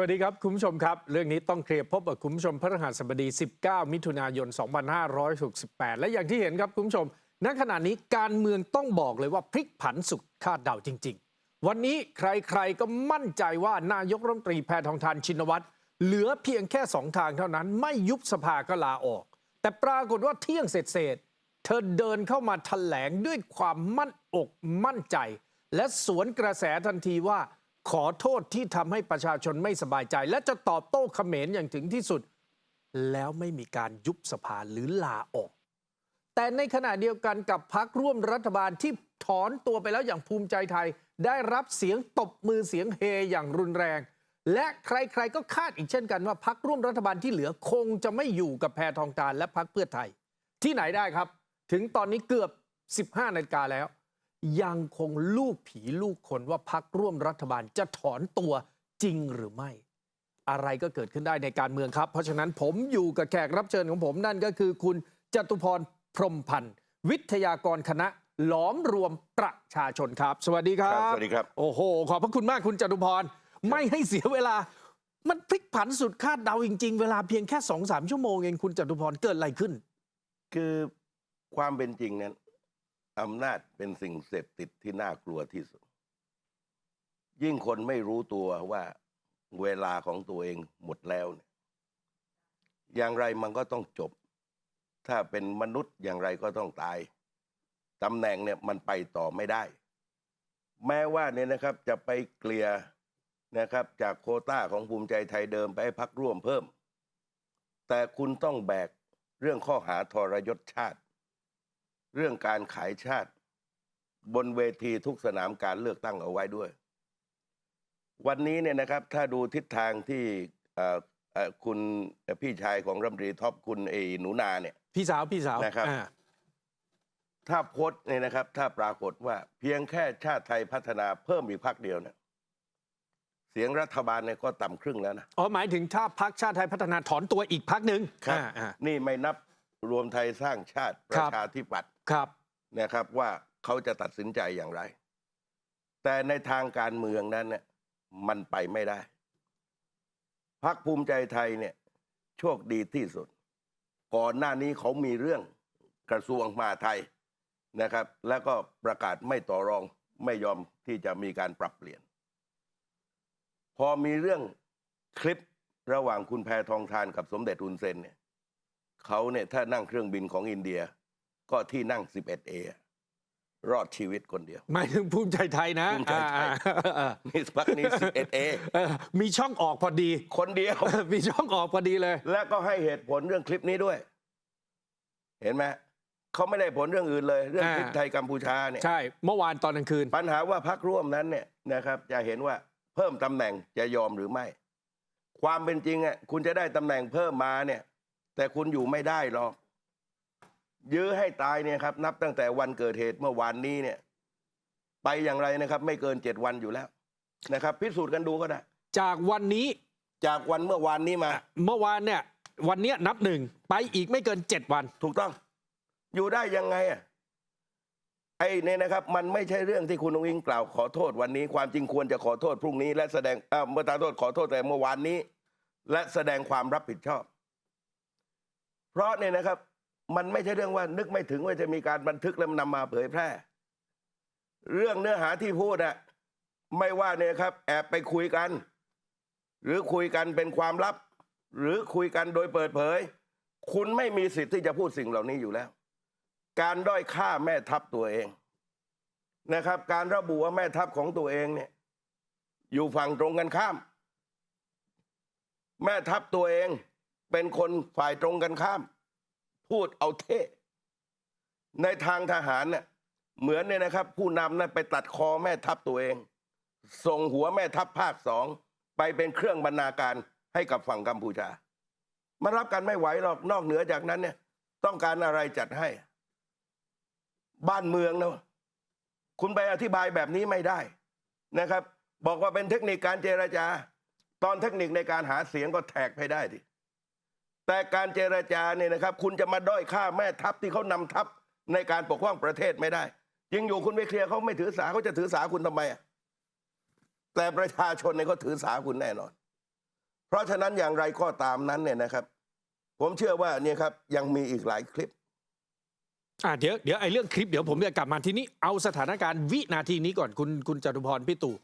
สวัสดีครับ คุณผู้ชมครับ เรื่องนี้ต้องเคลียร์พบกับคุณผู้ชมพฤหัสบดี 19 มิถุนายน 2568 และอย่างที่เห็นครับคุณผู้ชม ณ ขณะนี้การเมืองต้องบอกเลยว่าพลิกผันสุดคาดเดาจริง ๆ วันนี้ใครๆก็มั่นใจว่านายกรัฐมนตรีแพทองทานชินวัตรเหลือเพียงแค่สองทางเท่านั้น ไม่ยุบสภาก็ลาออก แต่ปรากฏว่าเที่ยงเสร็จๆเธอเดินเข้ามาแถลงด้วยความมั่นอกมั่นใจ และสวนกระแสทันทีว่า ขอโทษที่ทำให้ประชาชนไม่สบายใจ และจะตอบโต้เขมรอย่างถึงที่สุด แล้วไม่มีการยุบสภาหรือลาออก แต่ในขณะเดียวกันกับพักร่วมรัฐบาลที่ถอนตัวไปแล้วอย่างภูมิใจไทย ได้รับเสียงตบมือเสียงเฮอย่างรุนแรง และใครๆก็คาดอีกเช่นกันว่าพักร่วมรัฐบาลที่เหลือคงจะไม่อยู่กับแพทองทานและพักเพื่อไทย ที่ไหนได้ครับ ถึงตอนนี้เกือบ 15นาฬิกาแล้ว ยังคงลูกผีลูกคนว่าพักร่วมรัฐบาลจะถอนตัวจริงหรือไม่ อะไรก็เกิดขึ้นได้ในการเมืองครับ เพราะฉะนั้นผมอยู่กับแขกรับเชิญของผมนั่นก็คือคุณจตุพรพรหมพันธ์วิทยากรคณะหลอมรวมประชาชนครับ สวัสดีครัครับบสวัสดีครับ โอ้โห ขอบพระคุณมากคุณจตุพร ไม่ให้เสียเวลา มันพลิกผันสุดคาดเดาจริง ๆ เวลาเพียงแค่สองสามชั่วโมงเองคุณจตุพรเกิดอะไรขึ้น คือความเป็นจริงนั้น อำนาจเป็นสิ่งเสพติดที่น่ากลัวที่สุด ยิ่งคนไม่รู้ตัวว่าเวลาของตัวเองหมดแล้วเนี่ยอย่างไรมันก็ต้องจบ ถ้าเป็นมนุษย์อย่างไรก็ต้องตายตำแหน่งเนี่ยมันไปต่อไม่ได้ แม้ว่าเนี่ยนะครับจะไปเกลี่ยนะครับ จากโคต้าของภูมิใจไทยเดิมไปพักร่วมเพิ่ม แต่คุณต้องแบกเรื่องข้อหาทรยศชาติ เรื่องการขายชาติ บนเวทีทุกสนามการเลือกตั้งเอาไว้ด้วย วันนี้เนี่ยนะครับ ถ้าดูทิศทางที่เอ่อเอ่อคุณเอ่อพี่ชายของรัฐมนตรีท็อปคุณเอหนูนาเนี่ย พี่สาวพี่สาวนะครับอ่าถ้าโพสต์เนี่ยนะครับ ถ้าปรากฏว่าเพียงแค่ชาติไทยพัฒนาเพิ่มอีกพักเดียวเนี่ยเสียงรัฐบาลเนี่ยก็ต่ำครึ่งแล้วนะอ๋อหมายถึงถ้าพักชาติไทยพัฒนาถอนตัวอีกพักหนึ่งครับอ่าอ่านี่ไม่นับรวมไทยสร้างชาติปครัระบชาธิปัตย์ ครับนะครับว่าเขาจะตัดสินใจอย่างไร แต่ในทางการเมืองนั้นเนี่ยมันไปไม่ได้พักภูมิใจไทยเนี่ยโชคดีที่สุด ก่อนหน้านี้เขามีเรื่องกระทรวงมหาไทยนะครับ แล้วก็ประกาศไม่ต่อรองไม่ยอมที่จะมีการปรับเปลี่ยน พอมีเรื่องคลิประหว่างคุณแพทองทานกับสมเด็จอุนเซนเนี่ยเขาเนี่ยถ้านั่งเครื่องบินของอินเดีย ก็ที่นั่ง 11A รอดชีวิตคนเดียว หมายถึงภูมิใจไทยนะภูมิใจไทยอ่าอ่าอ่านี่พักนี้ 11A เออมีช่องออกพอดี คนเดียว มีช่องออกพอดีเลย และก็ให้เหตุผลเรื่องคลิปนี้ด้วย เห็นไหมเขาไม่ได้ผลเรื่องอื่นเลย เรื่องอ่า คลิปไทยกัมพูชาเนี่ย ใช่ เมื่อวานตอนกลางคืน ปัญหาว่าพักร่วมนั้นเนี่ยนะครับ จะเห็นว่าเพิ่มตำแหน่งจะยอมหรือไม่ ความเป็นจริงอะคุณจะได้ตำแหน่งเพิ่มมาเนี่ย แต่คุณอยู่ไม่ได้หรอก ยื้อให้ตายเนี่ยครับ นับตั้งแต่วันเกิดเหตุเมื่อวานนี้เนี่ย ไปอย่างไรนะครับ ไม่เกินเจ็ดวันอยู่แล้วนะครับ พิสูจน์กันดูก็ได้ จากวันนี้จากวันเมื่อวานนี้มา เมื่อวานเนี่ย วันเนี้ยนับหนึ่งไปอีกไม่เกินเจ็ดวัน ถูกต้อง อยู่ได้ยังไงอะไอ้เนี่ยนะครับ มันไม่ใช่เรื่องที่คุณองอิงกล่าวขอโทษวันนี้ ความจริงควรจะขอโทษพรุ่งนี้ และแสดงเอ่อเมื่อตาโทษขอโทษแต่เมื่อวานนี้ และแสดงความรับผิดชอบ เพราะเนี่ยนะครับ มันไม่ใช่เรื่องว่านึกไม่ถึงว่าจะมีการบันทึกแล้วนำมาเผยแพร่ เรื่องเนื้อหาที่พูดอะไม่ว่าเนี่ยครับ แอบไปคุยกัน หรือคุยกันเป็นความลับ หรือคุยกันโดยเปิดเผย คุณไม่มีสิทธิ์ที่จะพูดสิ่งเหล่านี้อยู่แล้ว การด้อยค่าแม่ทัพตัวเองนะครับ การระบุว่าแม่ทัพของตัวเองเนี่ย อยู่ฝั่งตรงกันข้าม แม่ทัพตัวเองเป็นคนฝ่ายตรงกันข้าม พูดเอาเท่ในทางทหารเนี่ยเหมือนเนี่ยนะครับ ผู้นำนั้นไปตัดคอแม่ทัพตัวเอง ส่งหัวแม่ทัพภาคสองไปเป็นเครื่องบรรณาการให้กับฝั่งกัมพูชามันรับกันไม่ไหวหรอกนอกเหนือจากนั้นเนี่ย ต้องการอะไรจัดให้ บ้านเมืองนะคุณไปอธิบายแบบนี้ไม่ได้นะครับ บอกว่าเป็นเทคนิคการเจรจา ตอนเทคนิคในการหาเสียงก็แทกไปได้ดิ แต่การเจรจาเนี่ยนะครับ คุณจะมาด้อยค่าแม่ทัพที่เขานำทัพในการปกป้องประเทศไม่ได้จริงอยู่คุณไปเคลียร์เขาไม่ถือสาเขาจะถือสาคุณทำไมอะแต่ประชาชนเนี่ยเขาถือสาคุณแน่นอน เพราะฉะนั้นอย่างไรก็ตามนั้นเนี่ยนะครับ ผมเชื่อว่าเนี่ยครับยังมีอีกหลายคลิปอ่าเดี๋ยวเดี๋ยวไอ้เรื่องคลิปเดี๋ยวผมจะกลับมาทีนี้เอาสถานการณ์วินาทีนี้ก่อนคุณคุณจตุพรพี่ตู่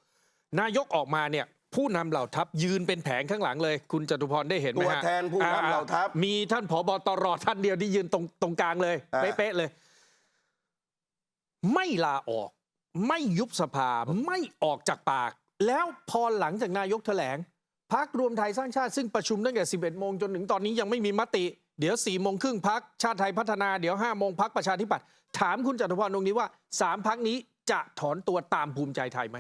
นายกออกมาเนี่ย ผู้นำเหล่าทัพยืนเป็นแผงข้างหลังเลย คุณจตุพรได้เห็นไหมตัวฮะแทนผู้นำเหล่าทัพ อ่มีท่านผบตรท่านเดียวที่ยืนตรงตรงกลางเลยอ่า เป๊ะๆเลย ไม่ลาออก ไม่ยุบสภาไม่ออกจากปาก แล้วพอหลังจากนายกแถลงพักรวมไทยสร้างชาติซึ่งประชุมตั้งแต่ 11 โมงจนถึงตอนนี้ยังไม่มีมติ เดี๋ยว 4 โมงครึ่งพักชาติไทยพัฒนาเดี๋ยว 5 โมงพักประชาธิปัตย์ถามคุณจตุพรตรงนี้ว่า 3 พักนี้จะถอนตัวตามภูมิใจไทยไหม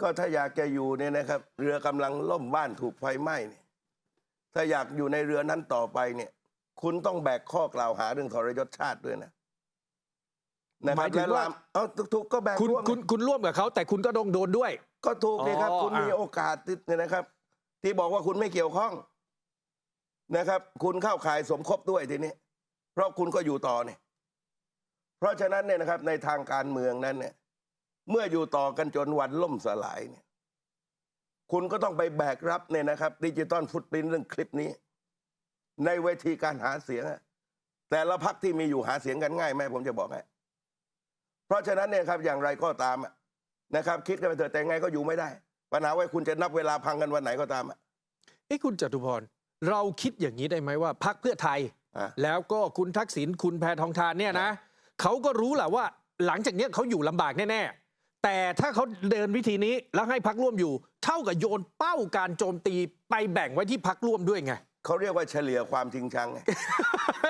ก็ถ้าอยากจะอยู่เนี่ยนะครับ เรือกำลังล่มบ้านถูกไฟไหม้เนี่ยถ้าอยากอยู่ในเรือนั้นต่อไปเนี่ย คุณต้องแบกข้อกล่าวหาเรื่องทรยศชาติด้วยนะนะคหรัมาบยถึงว่าและลามเอาถูกๆก็แบกคุณร่วมคุณคุณร่วมกับเขาแต่คุณก็ต้องโดนด้วย ก็ถูกดีครับ อ๋อคุณมีอะโอกาสที่เนี่ยนะครับ ที่บอกว่าคุณไม่เกี่ยวข้องนะครับ คุณเข้าข่ายสมคบด้วยทีนี้ เพราะคุณก็อยู่ต่อเนี่ยเพราะฉะนั้นเนี่ยนะครับ ในทางการเมืองนั้นเนี่ย เมื่ออยู่ต่อกันจนวันล่มสลายเนี่ยคุณก็ต้องไปแบกรับเนี่ยนะครับดิจิตอลฟุตปรินเรื่องคลิปนี้ ในเวทีการหาเสียงอะแต่ละพักที่มีอยู่หาเสียงกันง่ายไหมผมจะบอกให้เพราะฉะนั้นเนี่ยครับอย่างไรก็ตามอะนะครับ คิดกันไปเถอะแต่ไงก็อยู่ไม่ได้ ปัญหาว่าคุณจะนับเวลาพังกันวันไหนก็ตามอะเอ้คุณจตุพรเราคิดอย่างนี้ได้ไหมว่าพักเพื่อไทยอะแล้วก็คุณทักษิณคุณแพทองทานเนี่ยนะเขาก็รู้แหละว่า หลังจากเนี้ยเขาอยู่ลำบากแน่ๆ แต่ถ้าเขาเดินวิธีนี้แล้วให้พักร่วมอยู่ เท่ากับโยนเป้าการโจมตีไปแบ่งไว้ที่พักร่วมด้วยไงเขาเรียกว่าเฉลี่ยความจริงชังไง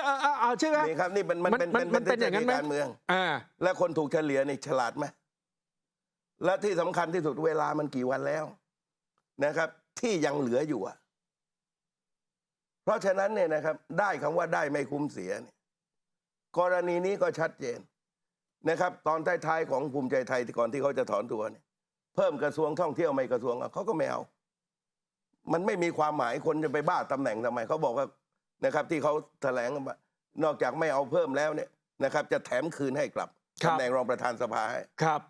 เอาเอาเอาใช่ไหมนี่ครับนี่มันมันมันเป็นมันมันเป็นอย่างนั้นไหมการเมืองอ่าและคนถูกเฉลี่ยนี่ฉลาดไหมและที่สำคัญที่สุดเวลามันกี่วันแล้วนะครับ ที่ยังเหลืออยู่อะเพราะฉะนั้นเนี่ยนะครับ ได้คำว่าได้ไม่คุ้มเสียเนี่ยกรณีนี้ก็ชัดเจน นะครับ ตอนท้ายๆของภูมิใจไทยที่ก่อนที่เขาจะถอนตัวเนี่ยเพิ่มกระทรวงท่องเที่ยวไม่กระทรวงอะเขาก็ไม่เอา มันไม่มีความหมายคนจะไปบ้าตำแหน่งทำไมเขาบอกว่านะครับ ที่เขาแถลงว่านอกจากไม่เอาเพิ่มแล้วเนี่ยนะครับ จะแถมคืนให้กลับครับตำแหน่งรองประธานสภาให้ครับ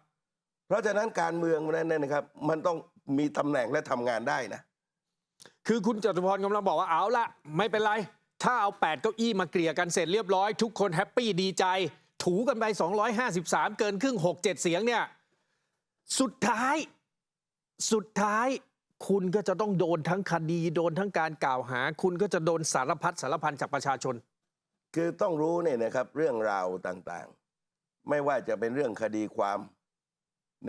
เพราะฉะนั้นการเมืองนั้นเนยนะครับ มันต้องมีตำแหน่งและทำงานได้นะคือคุณจตุพรกำลังบอกว่าเอาละไม่เป็นไร ถ้าเอา 8 เก้าอี้มาเกลี่ยกันเสร็จเรียบร้อย ทุกคนแฮปปี้ดีใจ ถูกันไป 253 เกินครึ่ง 6 7 เสียงเนี่ย สุดท้าย สุดท้ายคุณก็จะต้องโดนทั้งคดี โดนทั้งการกล่าวหา คุณก็จะโดนสารพัดสารพันจากประชาชน คือต้องรู้เนี่ยนะครับเรื่องราวต่างๆ ไม่ว่าจะเป็นเรื่องคดีความ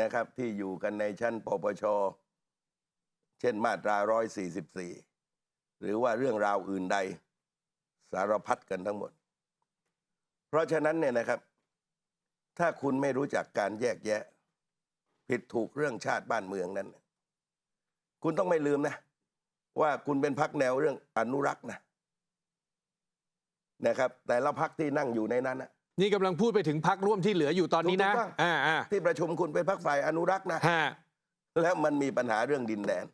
นะครับ ที่อยู่กันในชั้นปปช เช่นมาตรา 144 หรือว่าเรื่องราวอื่นใด สารพัดกันทั้งหมด เพราะฉะนั้นเนี่ยนะครับ ถ้าคุณไม่รู้จักการแยกแยะ ผิดถูกเรื่องชาติบ้านเมืองนั้น คุณต้องไม่ลืมนะ ว่าคุณเป็นพักแนวเรื่องอนุรักษ์นะนะครับ แต่ละพักที่นั่งอยู่ในนั้นนะนี่กำลังพูดไปถึงพักร่วมที่เหลืออยู่ตอนนี้นะถูกต้องอ่าอ่าที่ประชุมคุณเป็นพักฝ่ายอนุรักษ์นะฮะแล้วมันมีปัญหาเรื่องดินแดน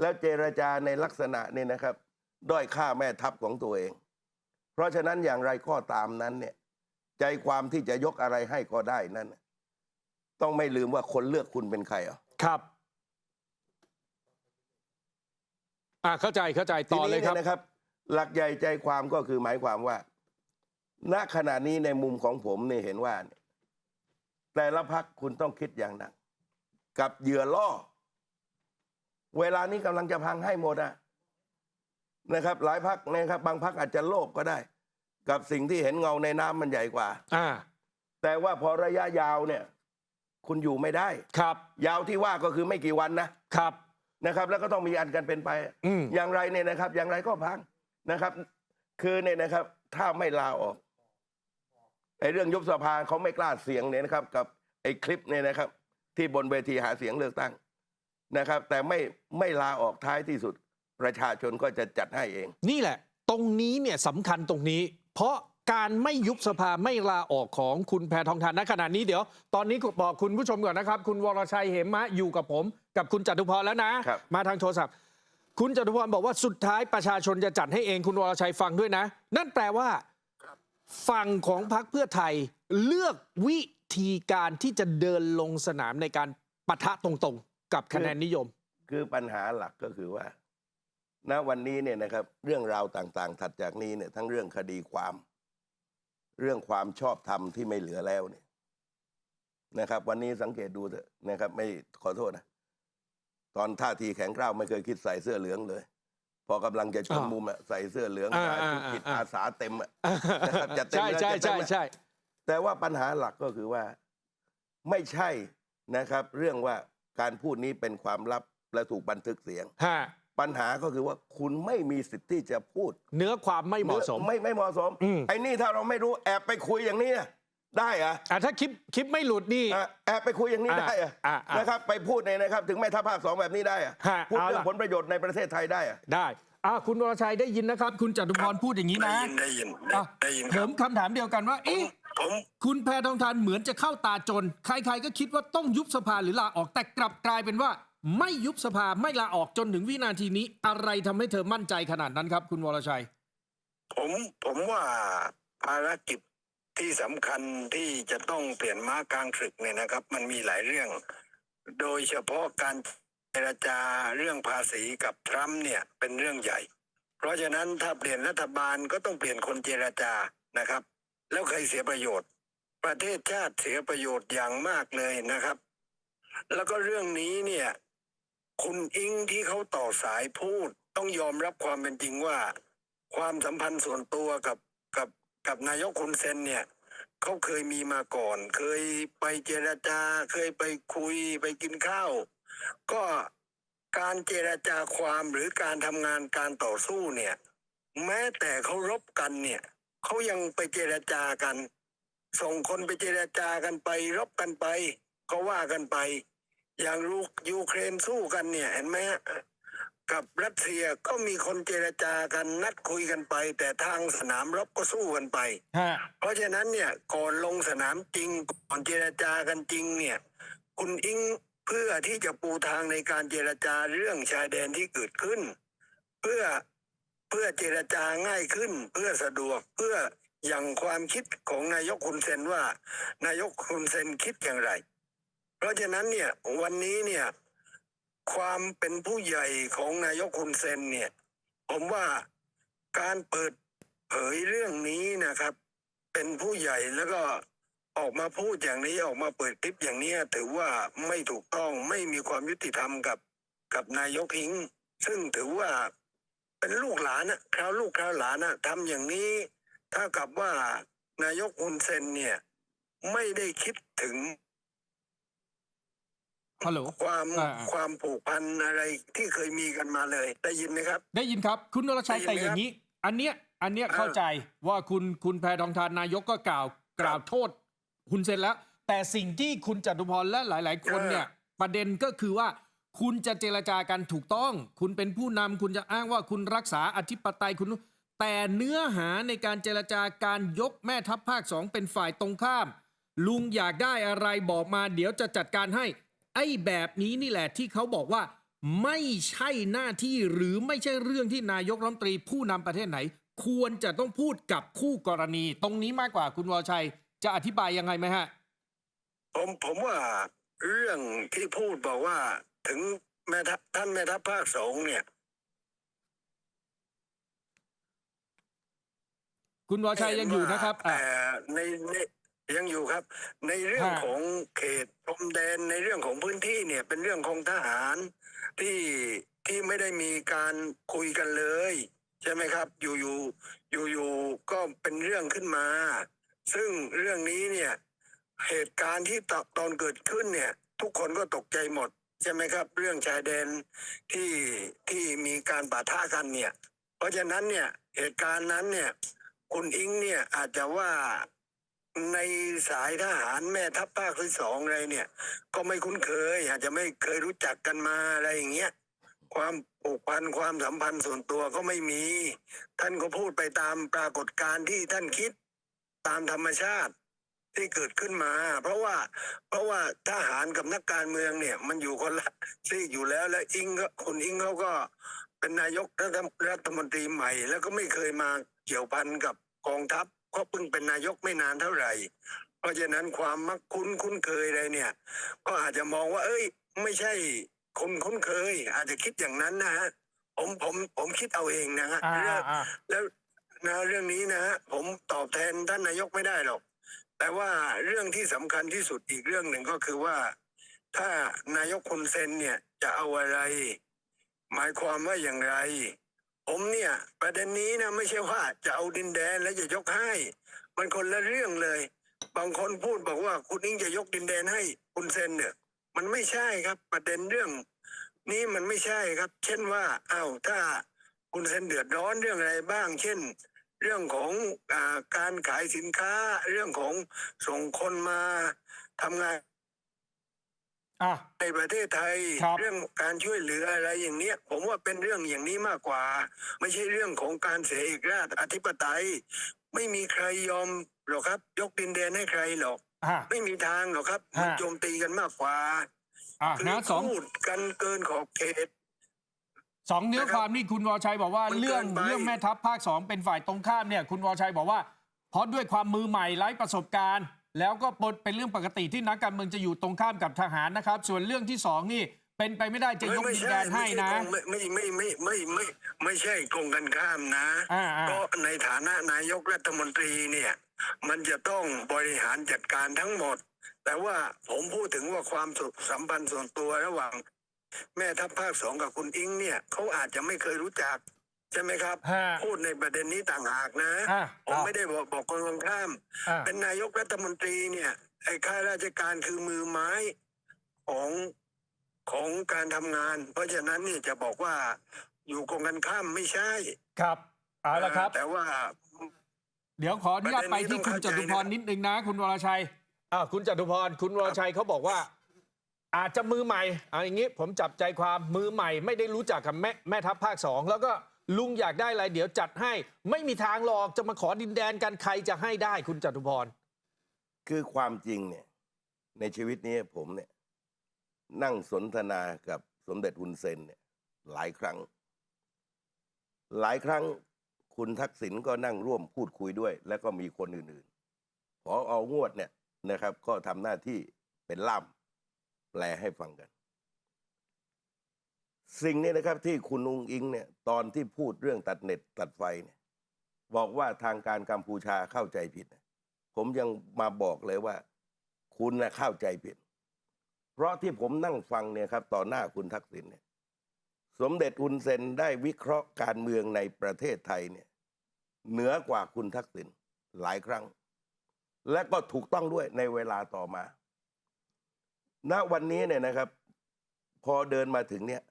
แล้วเจรจาในลักษณะนี้นะครับ ด้อยค่าแม่ทัพของตัวเอง เพราะฉะนั้นอย่างไรก็ตามนั้นเนี่ย ใจความที่จะยกอะไรให้ก็ได้นั่นน่ะต้องไม่ลืมว่าคนเลือกคุณเป็นใครอะครับ อ่าเข้าใจเข้าใจต่อเลยครับทีนี้นี่นะครับ หลักใหญ่ใจความก็คือหมายความว่า ณขณะนี้ในมุมของผมเนี่ยเห็นว่าเนี่ยแต่ละพักคุณต้องคิดอย่างหนักกับเหยื่อล่อ เวลานี้กำลังจะพังให้หมดอะนะครับ หลายพักนะครับ บางพักอาจจะโลภก็ได้ กับสิ่งที่เห็นเงาในน้ำมันใหญ่กว่า อ่า แต่ว่าพอระยะยาวเนี่ย คุณอยู่ไม่ได้ ครับ ยาวที่ว่าก็คือไม่กี่วันนะครับ นะครับ แล้วก็ต้องมีอันกันเป็นไป อืม อย่างไรเนี่ยนะครับ อย่างไรก็พังนะครับ คือเนี่ยนะครับ ถ้าไม่ลาออกไอ้เรื่องยุบสภาเขาไม่กล้าเสียงเนี่ยนะครับ กับไอ้คลิปเนี่ยนะครับ ที่บนเวทีหาเสียงเลือกตั้งนะครับ แต่ไม่ไม่ลาออกท้ายที่สุด ประชาชนก็จะจัดให้เอง นี่แหละ ตรงนี้เนี่ยสำคัญตรงนี้ เพราะการไม่ยุบสภาไม่ลาออกของคุณแพทองทานณขณะนี้เดี๋ยว ตอนนี้บอกคุณผู้ชมก่อนนะครับ คุณวรชัยเหมมะอยู่กับผม กับคุณจตุพรแล้วนะครับมาทางโทรศัพท์ คุณจตุพรบอกว่าสุดท้ายประชาชนจะจัดให้เองคุณวรชัยฟังด้วยนะ นั่นแปลว่า ฝั่งของพรรคเพื่อไทยเลือกวิธีการที่จะเดินลงสนามในการปะทะตรงๆ กับคะแนนนิยม คือปัญหาหลักก็คือว่า ณวันนี้เนี่ยนะครับเรื่องราวต่างๆ ถัดจากนี้เนี่ยทั้งเรื่องคดีความ เรื่องความชอบธรรมที่ไม่เหลือแล้วเนี่ยนะครับ วันนี้สังเกตดูเถอะนะครับ ไม่ขอโทษนะ ตอนท่าทีแข็งกร้าวไม่เคยคิดใส่เสื้อเหลืองเลย พอกำลังจะชนอ่ามุมุมอะใส่เสื้อเหลืองอ่าใส่อ่าชุดจิตอ่าอาสาเต็มอะนะครับจะเต็มใช่แล้วใช่จะเต็ใช่มแล้วใช่แต่ว่าปัญหาหลักก็คือว่า ไม่ใช่นะครับ เรื่องว่าการพูดนี้เป็นความลับและถูกบันทึกเสียงฮะ ปัญหาก็คือว่าคุณไม่มีสิทธิ์ที่จะพูดเนื้อความไม่เหมาะสม ไม่ไม่เหมาะสมอืม ไอ้นี่ถ้าเราไม่รู้แอบไปคุยอย่างนี้อะได้เหรอะอะถ้าคลิปคลิปไม่หลุดนี่ แอบไปคุยอย่างนี้อ่าได้เหรอะอ่าอ่านนะครับ ไปพูดในนะครับ ถึงแม่ทัพภาคสองแบบนี้ได้เหรอะฮะพูดเอาเรื่อล่ะงผลประโยชน์ในประเทศไทยได้เหรอะ ได้อะคุณวรชัยได้ยินนะครับ คุณจตุพรพูดอย่างนี้ได้นะยินได้ยินอะได้ยินผครับมคำถามเดียวกันว่าเอ๊ะ ผมคุณแพทองทานเหมือนจะเข้าตาจน ใครๆก็คิดว่าต้องยุบสภาหรือลาออกแต่กลับกลายเป็นว่า ไม่ยุบสภาไม่ลาออกจนถึงวินาทีนี้ อะไรทำให้เธอมั่นใจขนาดนั้นครับ คุณวรชัย ผมผมว่าภารกิจที่สำคัญที่จะต้องเปลี่ยนม้ากลางศึกเนี่ยนะครับ มันมีหลายเรื่อง โดยเฉพาะการเจรจาเรื่องภาษีกับทรัมป์เนี่ยเป็นเรื่องใหญ่ เพราะฉะนั้นถ้าเปลี่ยนรัฐบาลก็ต้องเปลี่ยนคนเจรจานะครับ แล้วใครเสียประโยชน์ ประเทศชาติเสียประโยชน์อย่างมากเลยนะครับ แล้วก็เรื่องนี้เนี่ย คุณอิงที่เขาต่อสายพูดต้องยอมรับความเป็นจริงว่า ความสัมพันธ์ส่วนตัวกับกับกับนายกคุณเซนเนี่ยเขาเคยมีมาก่อน เคยไปเจรจา เคยไปคุยไปกินข้าว ก็การเจรจาความหรือการทำงานการต่อสู้เนี่ย แม้แต่เขารบกันเนี่ยเขายังไปเจรจากัน ส่งคนไปเจรจากันไป รบกันไป ก็ว่ากันไป อย่างลูกยูเครนสู้กันเนี่ยเห็นไหมฮะกับรัสเซียก็มีคนเจรจากันนัดคุยกันไป แต่ทางสนามรบก็สู้กันไปฮะเพราะฉะนั้นเนี่ยก่อนลงสนามจริงก่อนเจรจากันจริงเนี่ย คุณอิงเพื่อที่จะปูทางในการเจรจาเรื่องชายแดนที่เกิดขึ้น เพื่อเพื่อเจรจาง่ายขึ้น เพื่อสะดวกเพื่ออย่างความคิดของนายกคุณเซนว่า นายกคุณเซนคิดอย่างไร เพราะฉะนั้นเนี่ยวันนี้เนี่ยความเป็นผู้ใหญ่ของนายกคุณเซนเนี่ย ผมว่าการเปิดเผยเรื่องนี้นะครับ เป็นผู้ใหญ่แล้วก็ออกมาพูดอย่างนี้ออกมาเปิดคลิปอย่างนี้ถือว่าไม่ถูกต้องไม่มีความยุติธรรมกับกับนายกอิง ซึ่งถือว่าเป็นลูกหลานนะคราวลูกคราวหลานนะทำอย่างนี้ถ้ากับว่านายกอุนเซนเนี่ย ไม่ได้คิดถึง ฮัลโหลความอ่า ความผูกพันอะไรที่เคยมีกันมาเลย ได้ยินไหมครับ ได้ยินครับ คุณวรชัยได้ยินไหมแต่อย่างนี้ อันเนี้ยอันเนี้ยเออเข้าใจว่าคุณคุณแพทองทานนายกก็กล่าวกล่าวโทษคุณเซนแล้ว แต่สิ่งที่คุณจตุพรและหลาย ๆ คนเนี่ยประเด็นก็คือว่า คุณจะเจรจากันถูกต้อง คุณเป็นผู้นำคุณจะอ้างว่าคุณรักษาอธิปไตยคุณ แต่เนื้อหาในการเจรจาการยกแม่ทัพภาคสองเป็นฝ่ายตรงข้าม ลุงอยากได้อะไรบอกมา เดี๋ยวจะจัดการให้ ไอ้แบบนี้นี่แหละที่เขาบอกว่าไม่ใช่หน้าที่หรือไม่ใช่เรื่องที่นายกรัฐมนตรีผู้นำประเทศไหน ควรจะต้องพูดกับคู่กรณี ตรงนี้มากกว่าคุณวรชัย จะอธิบายยังไงไหมฮะ ผมผมว่าเรื่องที่พูดบอกว่า ถึงแม่ทัพท่านแม่ทัพภาคสองเนี่ย คุณวรชัยยังอยู่นะครับอะแต่ในใน ยังอยู่ครับ ในเรื่องฮะของเขตพรมแดนในเรื่องของพื้นที่เนี่ยเป็นเรื่องของทหารที่ที่ไม่ได้มีการคุยกันเลย ใช่ไหมครับ อยู่อยู่อยู่อยู่ก็เป็นเรื่องขึ้นมา ซึ่งเรื่องนี้เนี่ยเหตุการณ์ที่ตตอนเกิดขึ้นเนี่ย ทุกคนก็ตกใจหมด ใช่ไหมครับ เรื่องชายแดนที่ที่มีการปะทะกันเนี่ย เพราะฉะนั้นเนี่ยเหตุการณ์นั้นเนี่ย คุณอิงเนี่ยอาจจะว่า ในสายทหารแม่ทัพภาคที่สองอะไรเนี่ย ก็ไม่คุ้นเคย อาจจะไม่เคยรู้จักกันมาอะไรอย่างเงี้ยความผูกพันความสัมพันธ์ส่วนตัวก็ไม่มี ท่านก็พูดไปตามปรากฏการณ์ที่ท่านคิดตามธรรมชาติที่เกิดขึ้นมา เพราะว่าเพราะว่าทหารกับนักการเมืองเนี่ย มันอยู่คนละซีกอยู่แล้วและอิงก็คุณอิงเขาก็เป็นนายกรัฐมนตรีใหม่ แล้วก็ไม่เคยมาเกี่ยวพันกับกองทัพ ก็เพิ่งเป็นนายกไม่นานเท่าไหร่ เพราะฉะนั้นความมักคุ้นคุ้นเคยอะไรเนี่ย ก็อาจจะมองว่า เอ้ย ไม่ใช่คนคุ้นเคย อาจจะคิดอย่างนั้นนะฮะผมผมผมคิดเอาเองนะฮะอ่าเรื่องอ่าแล้วนะเรื่องนี้นะฮะผมตอบแทนท่านนายกไม่ได้หรอก แต่ว่าเรื่องที่สำคัญที่สุดอีกเรื่องหนึ่งก็คือว่า ถ้านายกคุณเซนเนี่ยจะเอาอะไร หมายความว่าอย่างไร ผมเนี่ย ประเด็นนี้นะไม่ใช่ว่าจะเอาดินแดนแล้วจะยกให้ มันคนละเรื่องเลย บางคนพูดบอกว่าคุณอิงจะยกดินแดนให้คุณเซนเนี่ยมันไม่ใช่ครับประเด็นเรื่อง นี้มันไม่ใช่ครับ เช่นว่าอ้าวถ้าคุณเซนเดือดร้อนเรื่องอะไรบ้าง เช่น เรื่องของอาการขายสินค้า เรื่องของส่งคนมาทำงาน อะ ในประเทศไทยครับ เรื่องการช่วยเหลืออะไรอย่างเนี้ย ผมว่าเป็นเรื่องอย่างนี้มากกว่า ไม่ใช่เรื่องของการเสียเอกราชอธิปไตย ไม่มีใครยอมหรอกครับ ยกดินแดนให้ใครหรอก อะ ไม่มีทางหรอกครับฮะ มันโจมตีกันมากกว่าอะคือนะสองพูดกันเกินขอบเขต สองเนื้อความนี่คุณวรชัยบอกว่ามันเกินเรื่องไป เรื่องแม่ทัพภาคสองเป็นฝ่ายตรงข้ามเนี่ย คุณวรชัยบอกว่าเพราะด้วยความมือใหม่ไร้ประสบการณ์ แล้วก็เป็นเรื่องปกติที่นักการเมืองจะอยู่ตรงข้ามกับทหารนะครับ ส่วนเรื่องที่สองนี่เป็นไปไม่ได้จะยกดินแดนให้นะ ไม่ไม่ไม่ไม่ไม่ไม่ใช่ตรงกันข้ามนะก็ในฐานะนายกรัฐมนตรีเนี่ย มันจะต้องบริหารจัดการทั้งหมด แต่ว่าผมพูดถึงว่าความสุสัมพันธ์ส่วนตัวระหว่าง แม่ทัพภาคสองกับคุณอิงเนี่ยเขาอาจจะไม่เคยรู้จัก ใช่ไหมครับ ฮะพูดในประเด็นนี้ต่างหากนะ อะผมไม่ได้บอกบอกคนตรงข้าม อะ เป็นนายกรัฐมนตรีเนี่ย ไอ้ข้าราชการคือมือไม้ของของการทำงาน เพราะฉะนั้นเนี่ยจะบอกว่าอยู่กองกันข้ามไม่ใช่ครับเอาละครับ แต่ว่า เดี๋ยวขออนุญาตไปที่คุณจตุพรนิดนึงนะ คุณวรชัยอ่าคุณจตุพรคุณวรชัยเขาบอกว่า อาจจะมือใหม่เอาอย่างนี้ผมจับใจความมือใหม่ไม่ได้รู้จักกับแม่แม่ทัพภาคสองแล้วก็ ลุงอยากได้อะไรเดี๋ยวจัดให้ ไม่มีทางหรอกจะมาขอดินแดนกันใครจะให้ได้คุณจตุพร คือความจริงเนี่ย ในชีวิตนี้ผมเนี่ย นั่งสนทนากับสมเด็จฮุนเซนเนี่ย หลายครั้ง หลายครั้งคุณทักษิณก็นั่งร่วมพูดคุยด้วย แล้วก็มีคนอื่นๆพอเอางวดเนี่ยนะครับ ก็ทำหน้าที่เป็นล่ามแปลให้ฟังกัน สิ่งนี้นะครับที่คุณอุงอิงเนี่ยตอนที่พูดเรื่องตัดเน็ตตัดไฟเนี่ยบอกว่าทางการกัมพูชาเข้าใจผิด ผมยังมาบอกเลยว่า คุณนะเข้าใจผิด เพราะที่ผมนั่งฟังเนี่ยครับต่อหน้าคุณทักษิณเนี่ยสมเด็จอุนเซนได้วิเคราะห์การเมืองในประเทศไทยเนี่ยเหนือกว่าคุณทักษิณหลายครั้ง และก็ถูกต้องด้วยในเวลาต่อมา ณวันนี้เนี่ยนะครับ พอเดินมาถึงเนี่ย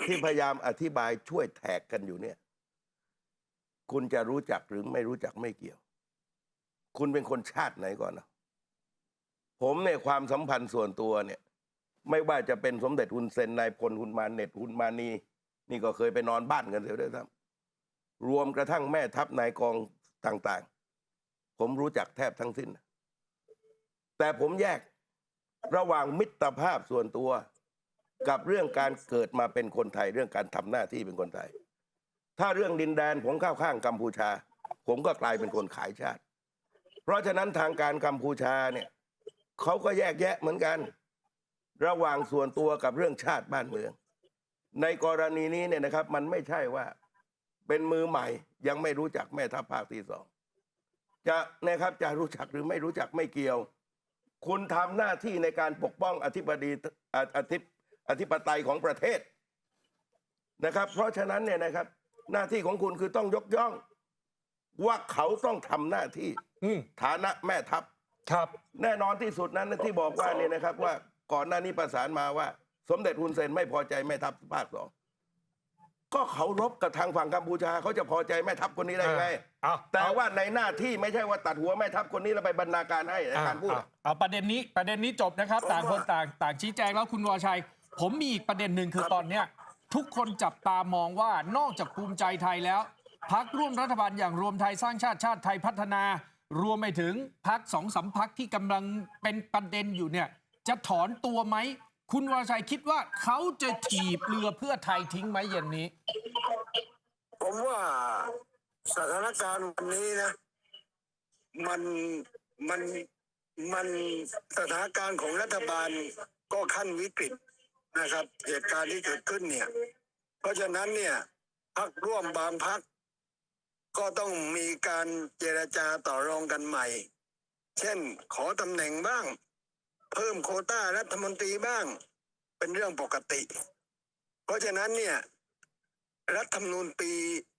ที่พยายามอธิบายช่วยแท็กกันอยู่เนี่ย คุณจะรู้จักหรือไม่รู้จักไม่เกี่ยว คุณเป็นคนชาติไหนก่อนนะผมเนี่ยความสัมพันธ์ส่วนตัวเนี่ย ไม่ว่าจะเป็นสมเด็จฮุนเซนนายพลฮุนมาเน็ตฮุนมานี นี่ก็เคยไปนอนบ้านกันเสียด้วยซ้ำรวมกระทั่งแม่ทัพนายกองต่างๆ ผมรู้จักแทบทั้งสิ้น แต่ผมแยกระหว่างมิตรภาพส่วนตัว กับเรื่องการเกิดมาเป็นคนไทยเรื่องการทำหน้าที่เป็นคนไทย ถ้าเรื่องดินแดนผมเข้าข้างกัมพูชา ผมก็กลายเป็นคนขายชาติ เพราะฉะนั้นทางการกัมพูชาเนี่ยเขาก็แยกแยะเหมือนกัน ระหว่างส่วนตัวกับเรื่องชาติบ้านเมือง ในกรณีนี้เนี่ยนะครับ มันไม่ใช่ว่าเป็นมือใหม่ยังไม่รู้จักแม่ทัพภาคที่สองจะนะครับจะรู้จักหรือไม่รู้จักไม่เกี่ยว คุณทำหน้าที่ในการปกป้องอธิบดีอ่าอธิ อธิปไตยของประเทศนะครับ เพราะฉะนั้นเนี่ยนะครับ หน้าที่ของคุณคือต้องยกย่อง ว่าเขาต้องทำหน้าที่อืมฐานะแม่ทัพครับ แน่นอนที่สุดนั้นที่บอกว่าเนี่ยนะครับ ว่าก่อนหน้านี้ประสานมาว่า สมเด็จฮุนเซนไม่พอใจแม่ทัพภาคสองก็เขารบกับทางฝั่งกัมพูชาเขาจะพอใจแม่ทัพคนนี้ได้ไงเอาแต่ว่าในหน้าที่ไม่ใช่ว่าตัดหัวแม่ทัพคนนี้แล้วไปบรรณาการให้ในการพูดอะเอาประเด็นนี้ประเด็นนี้จบนะครับผมต่างคนว่าต่างต่างชี้แจงแล้วคุณวรชัย ผมมีอีกประเด็นหนึ่งคือตอนเนี้ยทุกคนจับตามองว่านอกจากภูมิใจไทยแล้วพักร่วมรัฐบาลอย่างรวมไทยสร้างชาติชาติไทยพัฒนา รวมไปถึงพักสองสามพักที่กำลังเป็นประเด็นอยู่เนี่ยจะถอนตัวไหม คุณวรชัยคิดว่าเขาจะถีบเรือเพื่อไทยทิ้งไหมเย็นนี้ ผมว่าสถานการณ์วันนี้นะ มันมันมันสถานการณ์ของรัฐบาลก็ขั้นวิกฤต นะครับ เหตุการณ์ที่เกิดขึ้นเนี่ย เพราะฉะนั้นเนี่ยพักร่วมบางพักก็ต้องมีการเจรจาต่อรองกันใหม่ เช่น ขอตำแหน่งบ้าง เพิ่มโคต้ารัฐมนตรีบ้าง เป็นเรื่องปกติ เพราะฉะนั้นเนี่ย รัฐธรรมนูญปี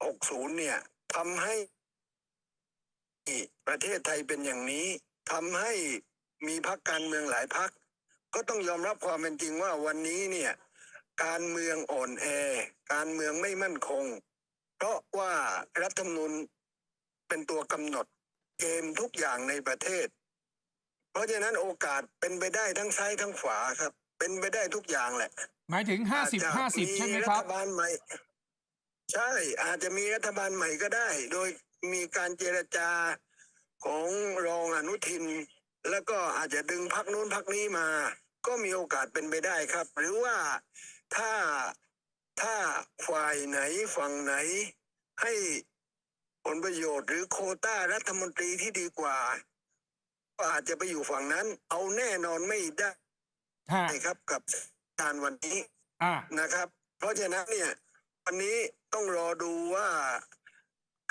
60 เนี่ยทำให้ประเทศไทยเป็นอย่างนี้ทำให้มีพักการเมืองหลายพัก ก็ต้องยอมรับความเป็นจริงว่าวันนี้เนี่ยการเมืองอ่อนแอ การเมืองไม่มั่นคง เพราะว่ารัฐธรรมนูญเป็นตัวกำหนดเกมทุกอย่างในประเทศ เพราะฉะนั้นโอกาสเป็นไปได้ทั้งซ้ายทั้งขวาครับ เป็นไปได้ทุกอย่างแหละ หมายถึงอาจจะ50 50ใช่ไหมครับรัฐบาลใหม่ ใช่อาจจะมีรัฐบาลใหม่ก็ได้ โดยมีการเจรจาของรองอนุทิน แล้วก็อาจจะดึงพักนู้นพักนี้มา ก็มีโอกาสเป็นไปได้ครับ หรือว่าถ้าถ้าฝ่ายไหนฝั่งไหนให้ผลประโยชน์หรือโควต้ารัฐมนตรีที่ดีกว่าก็อาจจะไปอยู่ฝั่งนั้น เอาแน่นอนไม่ได้ฮะครับกับการวันนี้อ่านะครับ เพราะฉะนั้นเนี่ยวันนี้ต้องรอดูว่า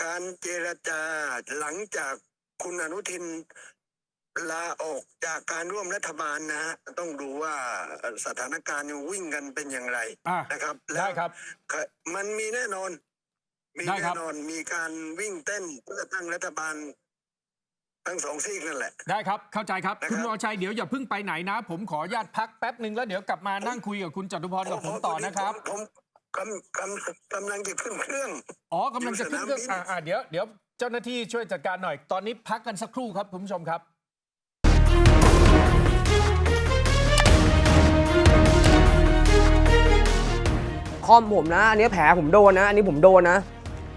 การเจรจาหลังจากคุณอนุทิน ลาออกจากการร่วมรัฐบาลนะฮะต้องดูว่าสถานการณ์ยังวิ่งกันเป็นอย่างไรอ่านะครับได้ครับก็มันมีแน่นอน มีได้ครัแน่บนอนมีการวิ่งเต้นเพื่อตั้งรัฐบาล ทั้งสองซีกนั่นแหละ ได้ครับ เข้าใจครับ นะครับ คุณวรชัยเดี๋ยวอย่าเพิ่งไปไหนนะ ผมขออนุญาตพักแป๊บหนึ่งแล้วเดี๋ยวกลับมานั่งคุยกับคุณจตุพรกับผมต่อนะครับ ผมผมกำกำกำลังจะขึ้นเครื่อง อ๋อกำลังจะขึ้นเครื่องอยู่สนามบิน อ่าอ่าเดี๋ยวเดี๋ยวเจ้าหน้าที่ช่วยจัดการหน่อย ตอนนี้พักกันสักครู่ครับคุณผู้ชมครับ คอมผมนะ อันนี้แผลผมโดนนะ อันนี้ผมโดนนะ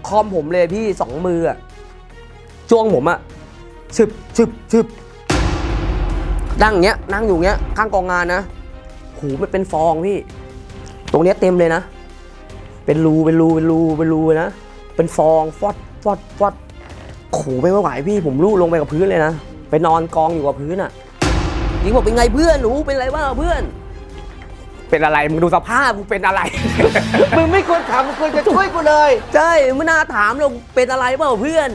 คอมผมเลยพี่สองมืออะจ้วงผมอะชึบชึบชึบนั่งเงี้ย นั่งอยู่เงี้ย ข้างกองงานนะ หูมันเป็นฟองพี่ ตรงเนี้ยเต็มเลยนะ เป็นรู เป็นรู เป็นรู เป็นรูเลยนะ เป็นฟอง ฟอด ฟอด ฟอดขู่ไม่ไหวพี่ ผมลูกลงไปกับพื้นเลยนะ ไปนอนกองอยู่กับพื้นอะยิงบอกเป็นไงเพื่อน หนูเป็นไรบ้างเพื่อน เป็นอะไรมึงดูสภาพมึงเป็นอะไร มึงไม่ควรถามมึงควรจะช่วยกูเลย ใช่ไม่น่าถามเราเป็นอะไรเปล่าเพื่อน